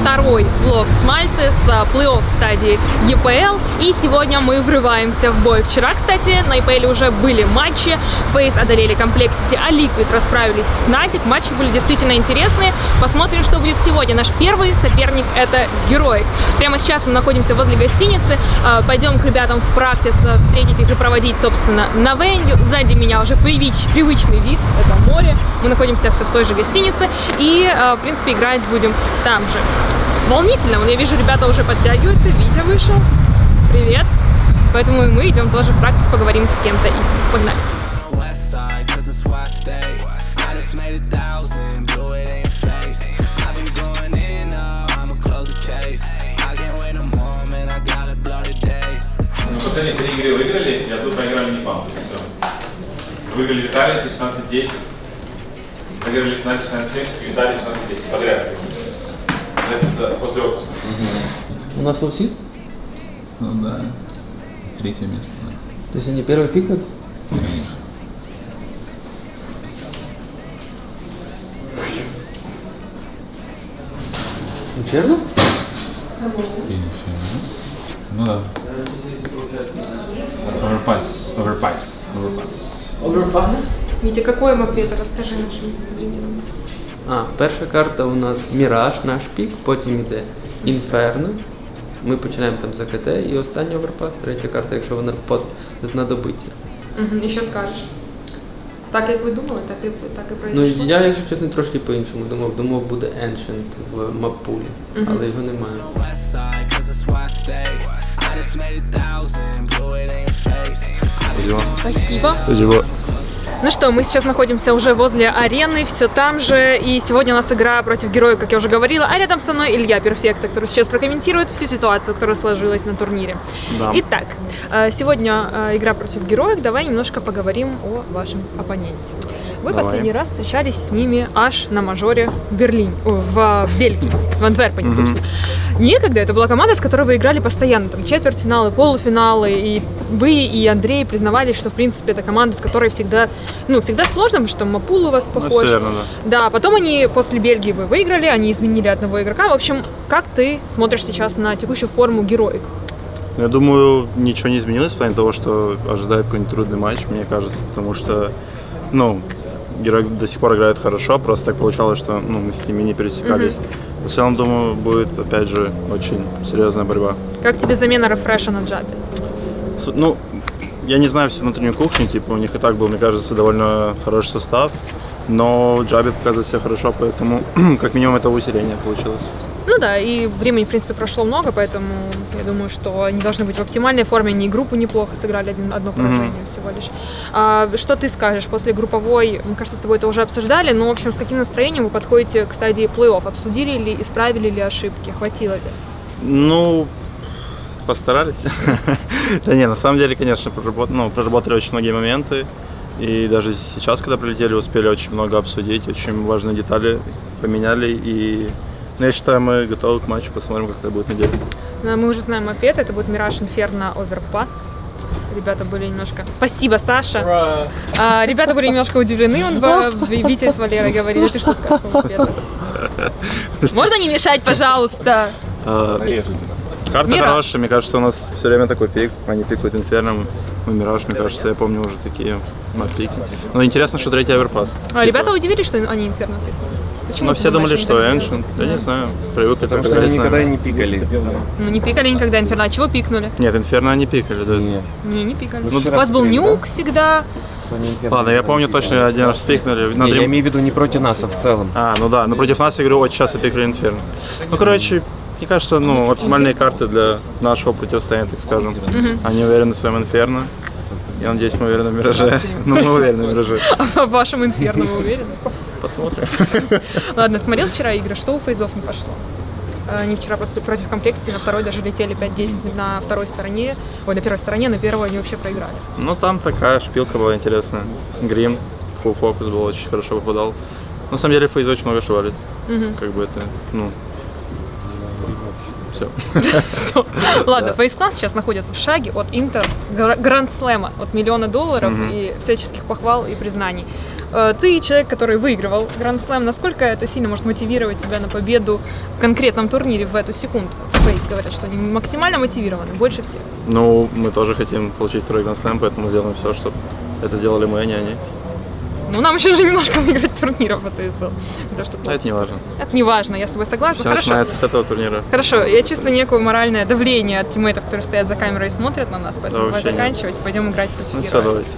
второй влог с Мальты, с а, плей-офф стадии ЕПЛ. И сегодня мы врываемся в бой. Вчера, кстати, на ЕПЛ уже были матчи. Фейс одолели Complexity, а Liquid расправились с Fnatic. Матчи были действительно интересные. Посмотрим, что будет сегодня. Наш первый соперник это Герой. Прямо сейчас мы находимся возле гостиницы. А, Пойдем к ребятам в практис а, встретить их и проводить, собственно, на веню. Сзади меня уже привычный вид. Это море. Мы находимся все в той же гостинице. И, в принципе, играть будем там же. Волнительно. Вон Я вижу, ребята уже подтягиваются. Витя вышел. Привет. Поэтому и мы идем тоже в практис, поговорим с кем-то них. Погнали. последние три игры выиграли, и одну проиграли не пам, все. Выиграли Виталий 16-10, выиграли Фнати 16-7, и Виталий 16-10 подряд. Это после отпуска. У нас всех? Ну да, третье место. да. То есть они первый пикают? Конечно. Верно? Финиш, Ну да. Оверпайс, оверпайс, оверпайс. Оверпас? Витя, какой это? Расскажи нашим зрителям. А, перша карта у нас Міраж, наш пік, потім іде Інферно. Ми починаємо там за КТ і останній оверпас, третя карта, якщо вона под знадобиться. Угу. І що скажеш? Так як ви думали, так і так і Ну я, якщо чесно, трошки по-іншому думав. Думав, буде Ancient в мапулі, але його немає. Спасибо. Спасибо. Ну что, мы сейчас находимся уже возле арены, все там же, и сегодня у нас игра против героя, как я уже говорила, а рядом со мной Илья Перфекта, который сейчас прокомментирует всю ситуацию, которая сложилась на турнире. Да. Итак, э, сегодня э, игра против героев, давай немножко поговорим о вашем оппоненте. Вы Давай. последний раз встречались с ними аж на мажоре в Берлине, о, в Бельгии, в Антверпене, собственно. Некогда это была команда, с которой вы играли постоянно, там четвертьфиналы, полуфиналы, и вы и Андрей признавались, что в принципе это команда, с которой всегда, ну, всегда сложно, потому что Мапул у вас Ну, похож. все верно, да. Да, потом они после Бельгии вы выиграли, они изменили одного игрока. В общем, как ты смотришь сейчас на текущую форму героев? Ну, Я думаю, ничего не изменилось в плане того, что ожидает какой-нибудь трудный матч, мне кажется, потому что, ну, герой до сих пор играет хорошо, просто так получалось, что ну, мы с ними не пересекались. В целом, думаю, будет, опять же, очень серьезная борьба. Как тебе замена рефреша на джабе? Ну, я не знаю всю внутреннюю кухню, типа у них и так был, мне кажется, довольно хороший состав, но Джаби показывает себя хорошо, поэтому как минимум это усиление получилось. Ну да, и времени, в принципе, прошло много, поэтому я думаю, что они должны быть в оптимальной форме. Они и группу неплохо сыграли, один, одно поражение всего лишь. А, что ты скажешь после групповой? Мне кажется, с тобой это уже обсуждали, но, в общем, с каким настроением вы подходите к стадии плей-офф? Обсудили ли, исправили ли ошибки? Хватило ли? Ну, постарались. Да не, на самом деле, конечно, ну, проработали очень многие моменты. И даже сейчас, когда прилетели, успели очень много обсудить, очень важные детали поменяли. И ну, я считаю, мы готовы к матчу, посмотрим, как это будет на деле. Ну, Мы уже знаем ответ, это будет Мираж Инферно Оверпас. Ребята были немножко... Спасибо, Саша. А, ребята были немножко удивлены, он в- в- Витя с Валерой говорили. Ты что скажешь по ответу? Можно не мешать, пожалуйста? А, Карта Мираж. хорошая, мне кажется, у нас все время такой пик. Они пикают инферном. Ну, Мираж, мне кажется, я помню уже такие на пике. Но интересно, что третий оверпас. А, Ребята удивились, что они Инферно пикнули. Почему Но все думали, что Ancient. Я не знаю, привыкли Потому что они никогда не пикали. Ну, не пикали никогда Инферно. А чего пикнули? Нет, инферно они пикали, да. Нет. Не, не пикали. Ну, У вас был нюк всегда. Ладно, я помню точно, один раз пикнули. На Не, я Dream- имею в виду не против нас, а в целом. А, ну да, но против нас я говорю, очень часто пикали инферно. Ну, короче, мне кажется, ну, оптимальные карты для нашего противостояния, так скажем. Они уверены в своем инферно. Я надеюсь, мы уверены в Мираже. Ну, мы уверены в Мираже. А в вашем Инферно вы уверены? Посмотрим. Ладно, смотрел вчера игры, что у фейзов не пошло? Они вчера просто против комплекции на второй даже летели 5-10 на второй стороне, ой, на первой стороне, на первой они вообще проиграли. Ну, там такая шпилка была интересная. Грим, full фокус был, очень хорошо попадал. На самом деле, фейзы очень много ошибались. Мгм. Как бы это, ну, все. Все. Ладно, Face Clan сейчас находится в шаге от Интер Гранд Слэма, от миллиона долларов и всяческих похвал и признаний. Э, Ты человек, который выигрывал Гранд Слэм. Насколько это сильно может мотивировать тебя на победу в конкретном турнире в эту секунду? Фейс говорят, что они максимально мотивированы, больше всех. Ну, мы тоже хотим получить второй Grand Slam, поэтому сделаем все, чтобы это сделали мы, а не они. Ну, нам еще же немножко выиграть турниров от АСЛ. То, что Но это не важно. это не важно, я с тобой согласна. Все Хорошо. начинается с этого турнира. Хорошо, я чувствую некое моральное давление от тиммейтов, которые стоят за камерой и смотрят на нас, поэтому Да, давай вообще нет. заканчивать, пойдем играть против Ну героя. все, давайте.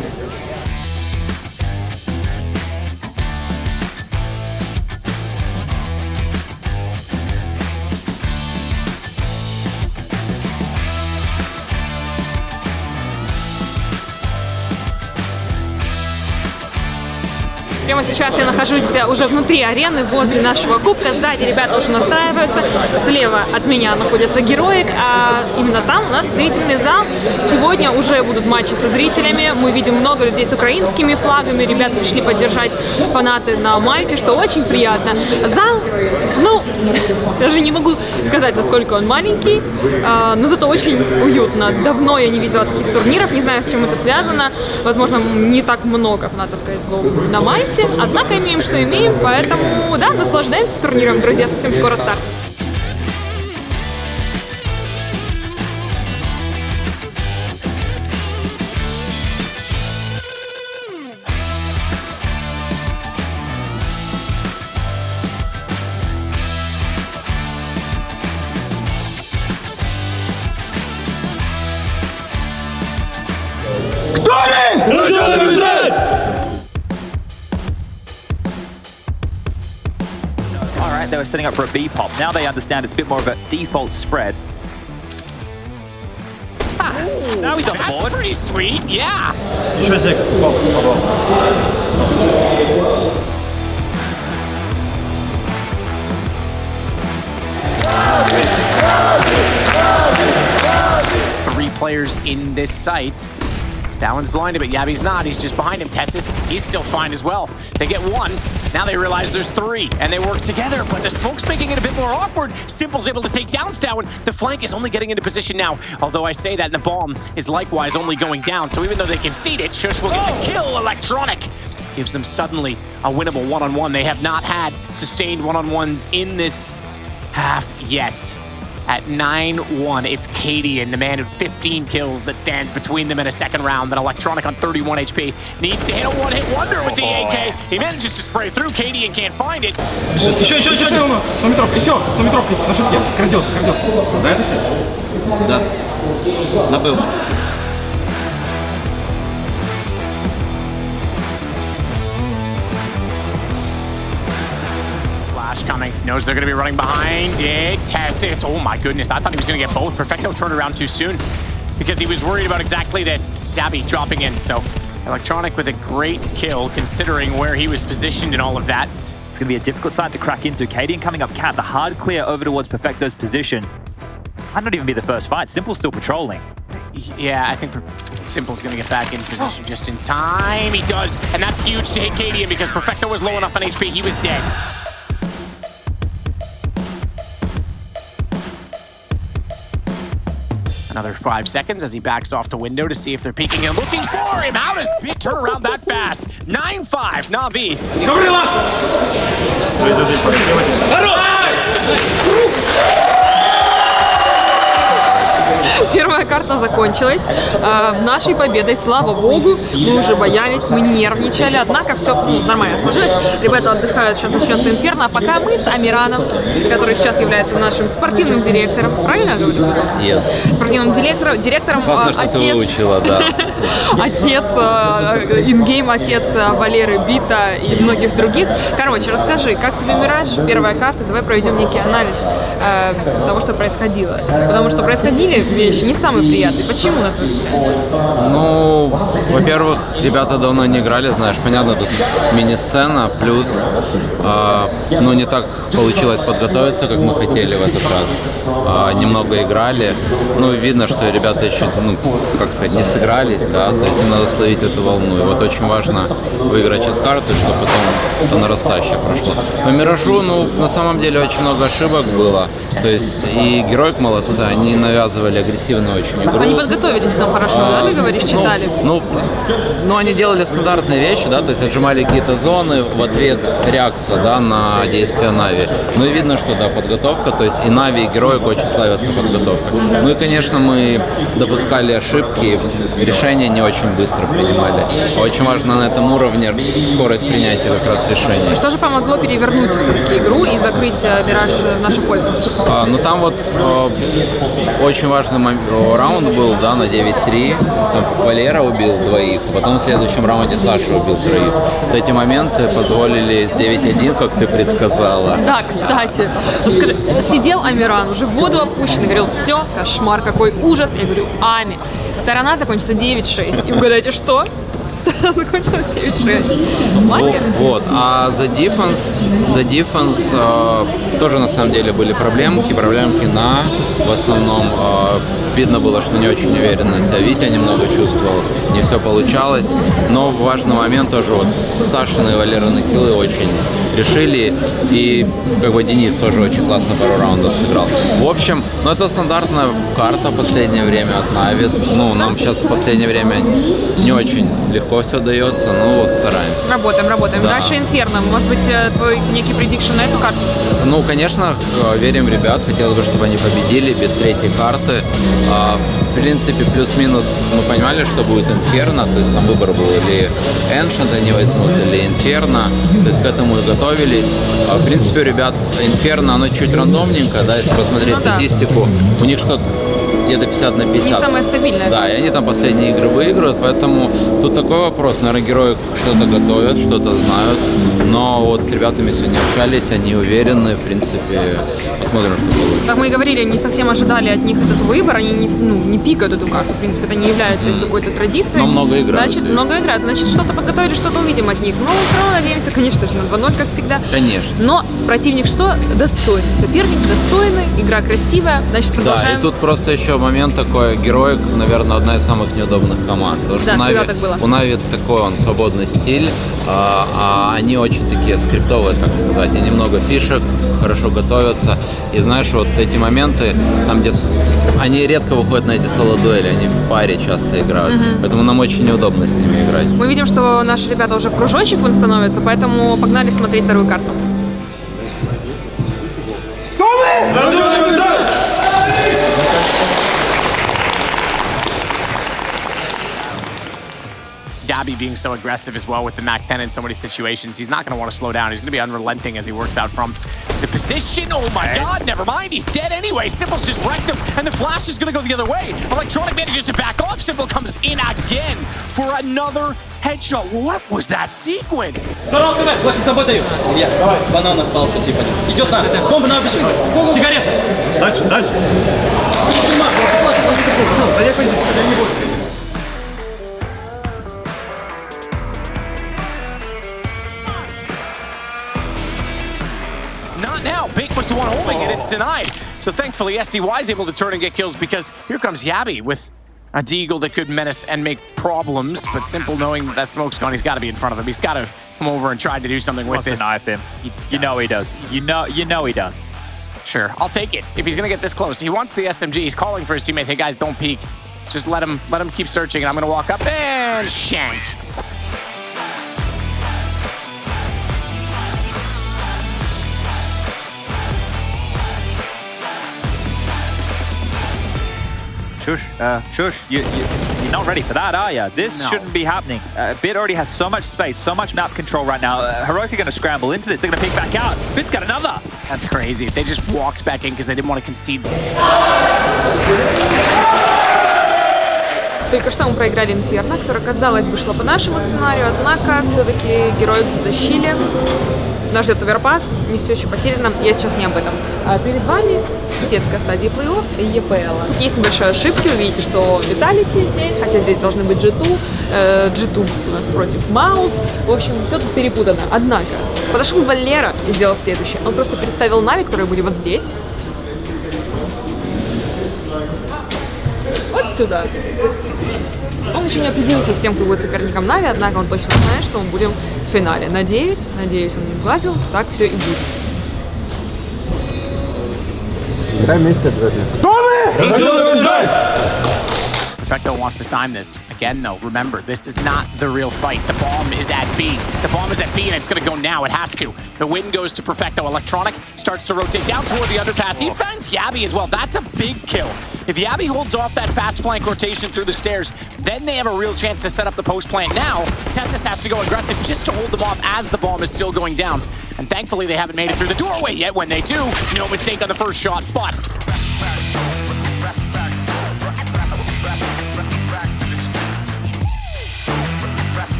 Прямо сейчас я нахожусь уже внутри арены, возле нашего кубка. Сзади ребята уже настраиваются. Слева от меня находится героик, а именно там у нас зрительный зал. Сегодня уже будут матчи со зрителями. Мы видим много людей с украинскими флагами. Ребята пришли поддержать фанаты на Мальте, что очень приятно. Зал, ну, даже не могу сказать, насколько он маленький, а, но зато очень уютно. Давно я не видела таких турниров, не знаю, с чем это связано. Возможно, не так много фанатов CSGO на Мальте, однако имеем, что имеем, поэтому, да, наслаждаемся турниром, друзья, совсем скоро старт. setting up for a B pop. Now they understand it's a bit more of a default spread. Ooh, now he's on that's board. Pretty sweet, yeah. Three players in this site. Stallin's blinded, but Yabby's not. He's just behind him. Tessus, he's still fine as well. They get one. Now they realize there's three, and they work together, but the smoke's making it a bit more awkward. Simple's able to take down Stalin. The flank is only getting into position now, although I say that, and the bomb is likewise only going down. So even though they concede it, Shush will get the kill. Electronic gives them suddenly a winnable one-on-one. They have not had sustained one-on-ones in this half yet At 9-1, it's Katie and the man with 15 kills that stands between them in a second round. Then Electronic on 31 HP needs to hit a one-hit wonder with the AK. He manages to spray through Katie and can't find it. Еще, еще, еще один. На метровке, еще, на метровке, на шифте. Крадет, крадет. Да, это тебе? Да. Набыл. Coming. Knows they're going to be running behind it. Tessis. Oh my goodness. I thought he was going to get both. Perfecto turned around too soon because he was worried about exactly this. Sabby dropping in. So Electronic with a great kill considering where he was positioned and all of that. It's going to be a difficult side to crack into. Cadian coming up cat, the hard clear over towards Perfecto's position. Might not even be the first fight. Simple's still patrolling. Yeah, I think Simple's going to get back in position just in time. He does. And that's huge to hit Cadian because Perfecto was low enough on HP. He was dead. Another five seconds as he backs off the window to see if they're peeking him. Looking for him! How does Big turn around that fast? 9-5, Na'Vi. Nobody left! Первая карта закончилась э, нашей победой, слава богу. Мы уже боялись, мы нервничали, однако все нормально сложилось. Ребята отдыхают, сейчас начнется инферно, а пока мы с Амираном, который сейчас является нашим спортивным директором, правильно я говорю? Yes. Спортивным директором, директором Классно, что ты отец, выучила, да. отец, э, ингейм отец э, Валеры Бита и многих других. Короче, расскажи, как тебе Мираж, первая карта, давай проведем некий анализ э, того, что происходило. Потому что происходили вещи не самые приятные. Почему, на твой взгляд? Ну, во-первых, ребята давно не играли, знаешь, понятно, тут мини-сцена, плюс, а, ну, не так получилось подготовиться, как мы хотели в этот раз. А, немного играли, ну, видно, что ребята еще, ну, как сказать, не сыгрались, да, то есть им надо словить эту волну. И вот очень важно выиграть сейчас карты, чтобы потом это нарастающее прошло. По Миражу, ну, на самом деле очень много ошибок было, то есть и героик молодцы, они навязывали агрессивную очень игру. Они подготовились к нам хорошо, да, ты говоришь, ну, читали? Ну, ну, они делали стандартные вещи, да, то есть отжимали какие-то зоны, в ответ реакция, да, на действия Нави. Ну и видно, что, да, подготовка, то есть и Нави, и Героик очень славятся подготовкой. Ну и, конечно, мы допускали ошибки, решения не очень быстро принимали. Очень важно на этом уровне скорость принятия как раз решений. Что же помогло перевернуть все-таки игру и закрыть э, Мираж в нашу пользу? А, ну там вот э, очень важный э, раунд был, да, на 9-3. Там Валера убил двоих, а потом в следующем раунде Саша убил троих. Вот эти моменты позволили с 9-1, как ты предсказала. Да, кстати, вот скажи, сидел Амиран, уже в воду опущенный, говорил, все, кошмар, какой ужас. Я говорю, Ами, сторона закончится 9-6. И угадайте, что? Сторона закончилась 9-6. Магия? Вот, а за дефенс, за дефенс э, тоже на самом деле были проблемки, проблемки на, в основном э, видно было, что не очень уверенно себя Витя немного чувствовал, не все получалось, но важный момент тоже вот Сашины и Валерины киллы очень решили, и как бы Денис тоже очень классно пару раундов сыграл. В общем, ну это стандартная карта в последнее время от Нави, ну нам сейчас в последнее время не очень легко все дается, но вот стараемся. Работаем, работаем. Да. Дальше Инферно. Может быть, э, твой некий предикшн на эту карту? Ну, конечно, э, верим ребят. Хотелось бы, чтобы они победили без третьей карты. А, В принципе, плюс-минус мы понимали, что будет Инферно. То есть там выбор был или Эншент они возьмут, или Инферно. То есть к этому и готовились. А, В принципе, ребят Инферно, оно чуть рандомненько, да, если посмотреть Ну да. статистику. У них что-то где-то 50 на 50. Не самое стабильное. Да, и они там последние игры выигрывают, поэтому тут такой вопрос. Наверное, герои что-то готовят, что-то знают, но вот с ребятами сегодня общались, они уверены, в принципе, посмотрим, что получится. Как мы и говорили, не совсем ожидали от них этот выбор, они не, ну, не пикают эту карту, в принципе, это не является их какой-то традицией. Но много играют, Значит, да. много играют, значит, что-то подготовили, что-то увидим от них. Но все равно надеемся, конечно же, на 2-0, как всегда. Конечно. Но противник что? Достойный. Соперник достойный, игра красивая, значит, Да, продолжаем. и тут просто еще момент такой, героик, наверное, одна из самых неудобных команд. Потому что Да, у всегда Нави, так было. у Нави такой он свободный стиль, а, а они очень такие скриптовые, так сказать. Они много фишек, хорошо готовятся. И знаешь, вот эти моменты, там где с- они редко выходят на эти соло-дуэли, они в паре часто играют. Поэтому нам очень неудобно с ними играть. Мы видим, что наши ребята уже в кружочек вон становятся, поэтому погнали смотреть вторую карту. Gabby being so aggressive as well with the MAC 10 in so many situations. He's not going to want to slow down. He's going to be unrelenting as he works out from the position. Oh my god, never mind. He's dead anyway. Simple's just wrecked him, and the flash is going to go the other way. Electronic manages to back off. Simple comes in again for another headshot. What was that sequence? Второго КВ, флешем тобой даю. Илья, банан остался, типа. Идет на, с бомбы на обещание. Сигарета. Дальше, дальше. Not now. Bink was the one holding it. It's oh. denied. So thankfully, SDY is able to turn and get kills because here comes Yabby with a Deagle that could menace and make problems. But Simple knowing that smoke's gone, he's got to be in front of him. He's got to come over and try to do something with Wants to this. knife him. You, you know he does. You know, you know he does. Sure, I'll take it. If he's gonna get this close, he wants the SMG. He's calling for his teammates. Hey guys, don't peek. Just let him let him keep searching. And I'm gonna walk up and shank. Shush, uh, shush. You, you, you're not ready for that, are you? This No. shouldn't be happening. Uh, Bit already has so much space, so much map control right now. Uh, Heroic are going to scramble into this. They're going to peek back out. Bit's got another. That's crazy. They just walked back in because they didn't want to concede. Только что мы проиграли Инферно, которая, казалось бы, шла по нашему сценарию, однако все-таки героев затащили. Нас ждет оверпас, не все еще потеряно, я сейчас не об этом. А перед вами сетка стадии плей-офф и EPL. Есть небольшие ошибки, вы видите, что Виталити здесь, хотя здесь должны быть G2, э, G2 у нас против Маус. В общем, все тут перепутано. Однако, подошел Валера и сделал следующее. Он просто переставил Нави, которые были вот здесь, вот сюда. Он еще не определился с тем, кто будет соперником Нави, однако он точно знает, что мы будем в финале. Надеюсь, надеюсь, он не сглазил, так все и будет. Kraj miejsce drzewie. Domy! Rodzice! Perfecto wants to time this. Again, though, remember, this is not the real fight. The bomb is at B. The bomb is at B, and it's going to go now. It has to. The win goes to Perfecto. Electronic starts to rotate down toward the underpass. He finds Yabby as well. That's a big kill. If Yabby holds off that fast flank rotation through the stairs, then they have a real chance to set up the post plant. Now, Tessus has to go aggressive just to hold them off as the bomb is still going down. And thankfully, they haven't made it through the doorway yet. When they do, no mistake on the first shot, but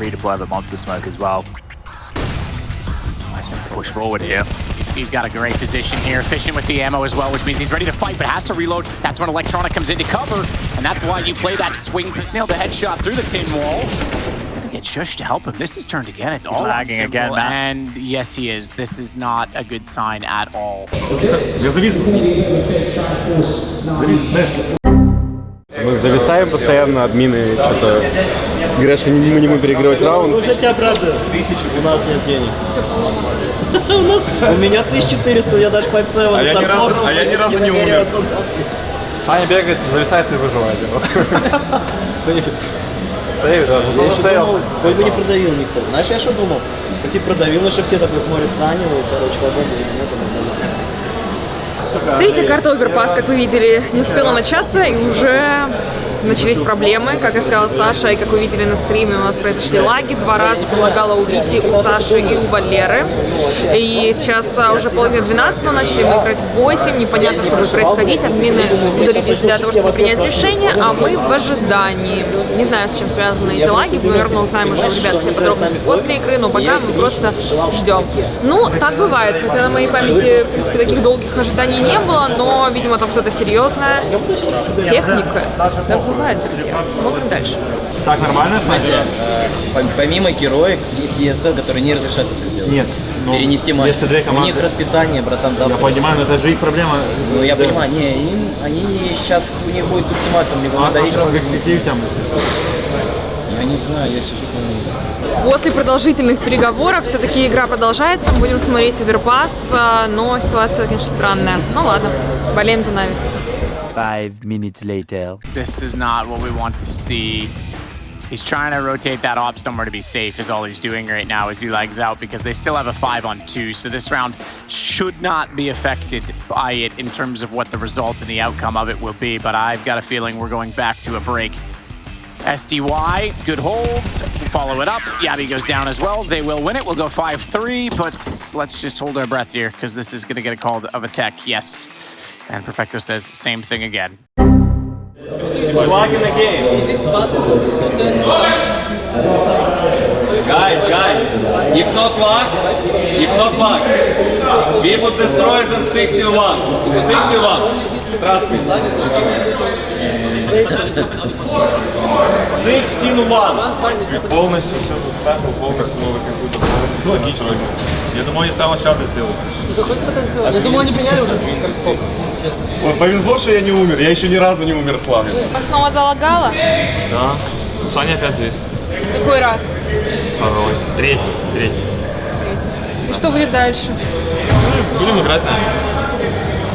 Redeploy the monster smoke as well. Let's push forward here. He's, he's got a great position here, efficient with the ammo as well, which means he's ready to fight, but has to reload. That's when Electronic comes into cover, and that's why you play that swing. Nailed the headshot through the tin wall. He's gonna get Shush to help him. This is turned again. It's all on lagging Simple, again, Matt. And yes, he is. This is not a good sign at all. Я завис. Мы зависаем постоянно, админы что-то говорят, что не, мы не будем переигрывать раунд. Уже тебя правда. У нас нет денег. У нас, у меня 1400, я даже 5 А я ни разу- а я ни разу не умер. Саня бегает, зависает и выживает. Сейвит. Сейвит, да. Я еще думал, хоть бы не продавил никто. Знаешь, я что думал? Хоть и продавил на шифте, такой смотрит Саню, и, короче, колбом и меня там раздавил. Третья карта Оверпас, как вы видели, не успела начаться, и уже начались проблемы. Как и сказал Саша, и как вы видели на стриме, у нас произошли лаги. Два раза залагало у Вити, у Саши и у Валеры. И сейчас а, уже половина 12 начали мы играть в 8. Непонятно, что будет происходить. Админы удалились для того, чтобы принять решение, а мы в ожидании. Не знаю, с чем связаны эти лаги. Мы, наверное, узнаем уже ребят все подробности после игры, но пока мы просто ждем. Ну, так бывает. Хотя на моей памяти, в принципе, таких долгих ожиданий не было, но, видимо, там что-то серьезное. Техника. Так бывает, друзья. Смотрим дальше. Так, нормально, Саня? Пом- Помимо героек, есть ESL, которые не разрешают это делать. Нет. ну, Перенести матч. Если две У команды... них расписание, братан, Я завтра. понимаю, но это же их проблема. Ну, я Да. понимаю, не, им, они сейчас, у них будет ультиматум, либо а надо играть. как несли тему. Я не знаю, я сейчас не После продолжительных переговоров все-таки игра продолжается. Мы будем смотреть Оверпас, а, но ситуация, конечно, странная. Ну ладно, болеем за Нави. Five minutes later. This is not what we want to see. He's trying to rotate that op somewhere to be safe is all he's doing right now as he lags out because they still have a 5 on 2. So this round should not be affected by it in terms of what the result and the outcome of it will be. But I've got a feeling we're going back to a break. SDY, good holds. Follow it up. Yabby goes down as well. They will win it. We'll go 5 3, but let's just hold our breath here because this is going to get a call of a tech. Yes. And Perfecto says same thing again. Flag in the game. Guys, guys, if not luck, if not luck, we will destroy them 61. 61. Trust me. 16-1. Полностью все заставил, полностью новый какой-то логично. Я думал, они сначала чарты сделают. Я думала, они поняли уже. Вот повезло, что я не умер. Я еще ни разу не умер с Лами. Снова залагала? Да. Саня опять здесь. Какой раз? Второй. Третий. Третий. И что будет дальше? Будем играть, наверное.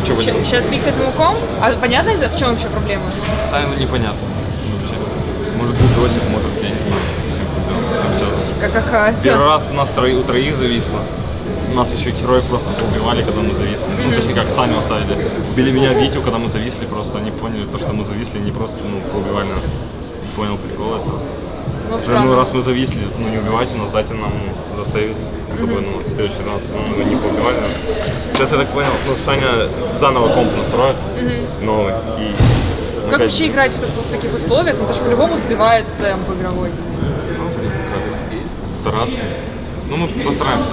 Что будем? Сейчас фиксит муком? А понятно, в чем вообще проблема? Тайна непонятно. Вообще. Может быть досик, может я не знаю. Первый раз у нас трои- у троих зависло. Нас еще герои просто поубивали, когда мы зависли. Ну, точнее, как сами оставили. Убили меня Витю, когда мы зависли, просто они поняли, то, что мы зависли, не просто, ну, поубивали нас. Понял прикол этого. Ну, Что, ну, раз мы зависли, ну, не убивайте нас, дайте нам засейвить, чтобы, ну, в следующий раз, ну, вы не поубивали нас. Сейчас я так понял, ну, Саня заново комп настроит, новый, и... Как опять- вообще играть в, в таких условиях? Ну, это же по-любому сбивает темп игровой. Ну, как стараться. Ну, мы постараемся.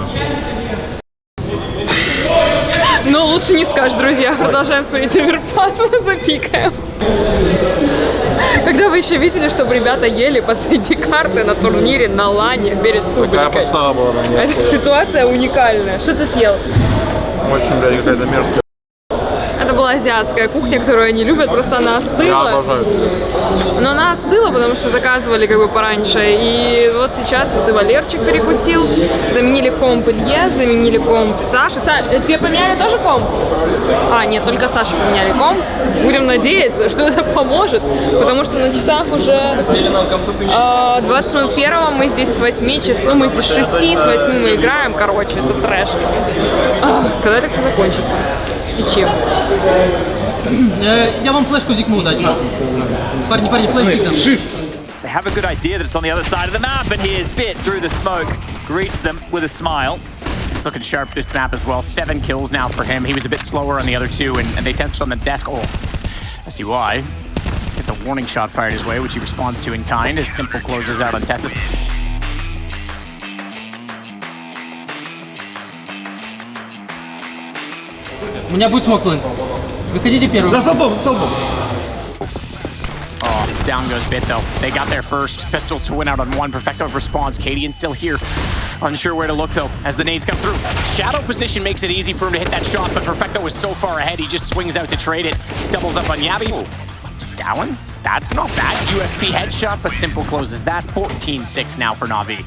Но лучше не скажешь, друзья. Продолжаем смотреть Оверпас, мы запикаем. Когда вы еще видели, чтобы ребята ели посреди карты на турнире на лане перед Такая публикой? подстава была. Эта ситуация уникальная. Что ты съел? Очень, блядь, какая-то мерзкая. Азиатская кухня, которую они любят, просто она Я остыла. обожаю. Но она остыла, потому что заказывали как бы пораньше. И вот сейчас вот и Валерчик перекусил. Заменили комп Илье, заменили комп Саши. Са- э, тебе поменяли тоже комп? А, нет, только Саше поменяли комп. Будем надеяться, что это поможет, потому что на часах уже а, 20 минут первого, мы здесь с 8 часов, ну, мы здесь с 6, с 8 мы играем, короче, это трэш. А, когда это все закончится? И чем? Я вам флешку зикну дать. Парни, парни, флешки там. They have a good idea that it's on the other side of the map, and here's Bit through the smoke, greets them with a smile. It's looking sharp this map as well. Seven kills now for him. He was a bit slower on the other two, and, and they touched on the desk. Oh, SDY gets a warning shot fired his way, which he responds to in kind as Simple closes out on Tessus. У меня будет смог плент. Выходите первым. Oh, down goes Bit though. They got there first. Pistols to win out on one. Perfecto responds. Cadian still here. Unsure where to look though as the nades come through. Shadow position makes it easy for him to hit that shot, but Perfecto was so far ahead he just swings out to trade it. Doubles up on Yabi. Stowen? That's not bad. USP headshot, but Simple closes that. 14-6 now for Navi.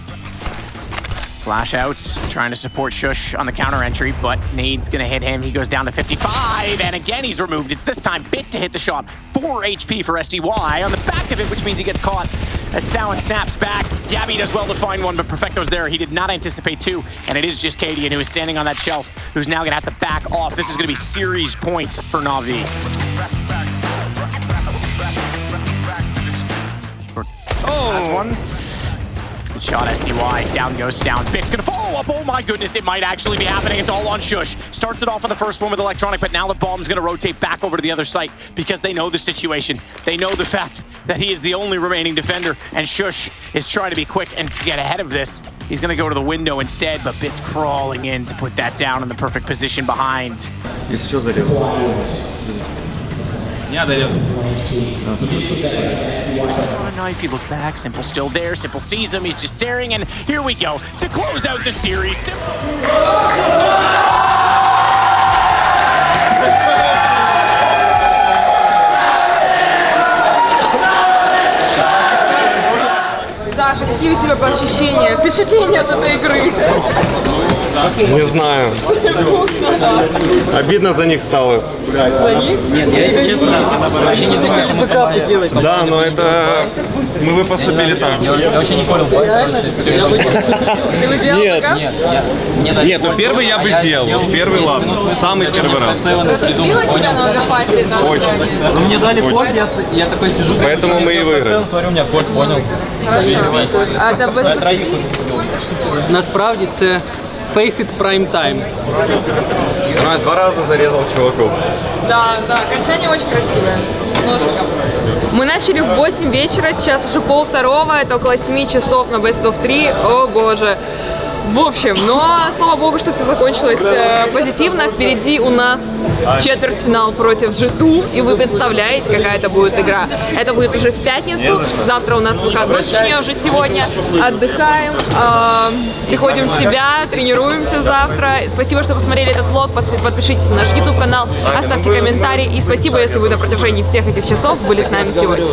Flash outs, trying to support Shush on the counter entry, but Nade's gonna hit him. He goes down to 55, and again he's removed. It's this time Bit to hit the shot. 4 HP for SDY on the back of it, which means he gets caught. As Stowen snaps back, Yabi does well to find one, but Perfecto's there. He did not anticipate two, and it is just Cadian who is standing on that shelf, who's now gonna have to back off. This is gonna be series point for Navi. Oh! Shot, SDY. Down goes down. Bit's gonna follow up. Oh my goodness, it might actually be happening. It's all on Shush. Starts it off on the first one with Electronic, but now the bomb's gonna rotate back over to the other site because they know the situation. They know the fact that he is the only remaining defender, and Shush is trying to be quick and to get ahead of this. He's gonna go to the window instead, but Bit's crawling in to put that down in the perfect position behind. И yeah, they do. I just want to know if you look back. Simple still there. Simple sees him. He's just staring. And here we go to close out the series. Simple. Саша, какие у тебя ощущения, впечатления от этой игры? Не знаю. Обидно за них стало. За них? Нет, я, если честно, вообще не думаю, что мы там делать. Да, но это... Мы бы поступили так. Я вообще не понял. Ты выделал Нет, пока? Нет, ну первый я бы сделал. Первый ладно. Самый первый раз. Тебя на Очень. Ну мне дали порт, я такой сижу. Поэтому мы и выиграли. Смотрю, у меня порт, понял. Хорошо. А это без... Насправді це Face It Prime Time. Раз, два раза зарезал чуваков. Да, да, окончание очень красивое. Ножиком. Мы начали в 8 вечера, сейчас уже пол второго, это около 7 часов на Best of 3. О боже. В общем, но слава богу, что все закончилось э, позитивно. Впереди у нас четвертьфинал против G2, и вы представляете, какая это будет игра. Это будет уже в пятницу, завтра у нас выходной, точнее уже сегодня. Отдыхаем, э, приходим в себя, тренируемся завтра. Спасибо, что посмотрели этот влог, подпишитесь на наш YouTube канал, оставьте комментарий, и спасибо, если вы на протяжении всех этих часов были с нами сегодня.